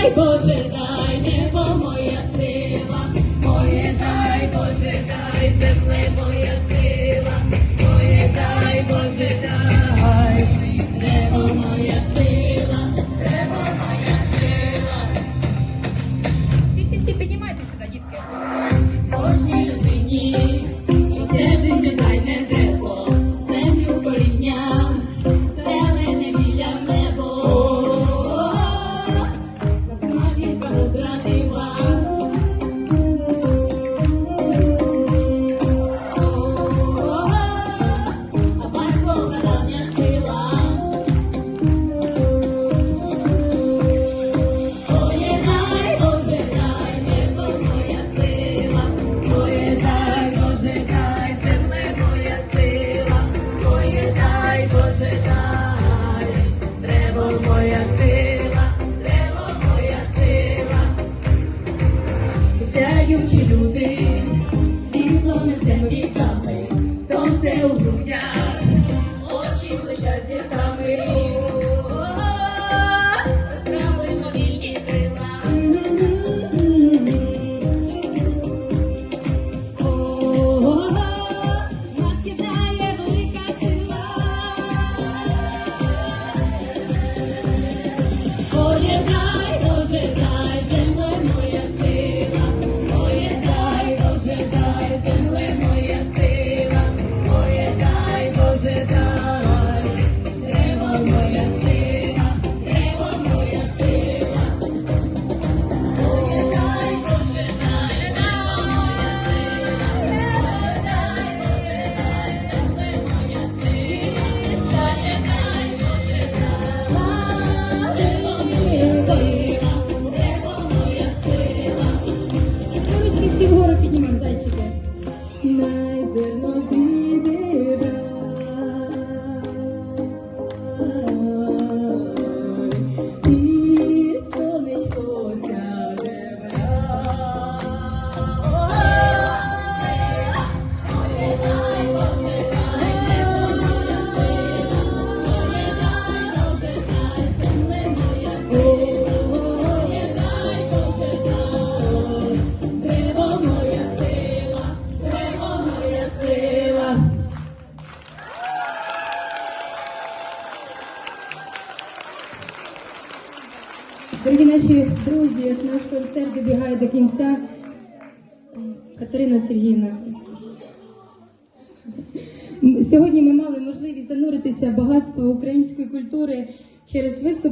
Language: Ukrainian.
daj Bože, daj nebo moja Віючі люди, світло несе мріками, сонце у грудях. No. Дорогі наші друзі, наш концерт добігає до кінця. Катерина Сергіївна. Сьогодні ми мали можливість зануритися в багатство української культури через виступ.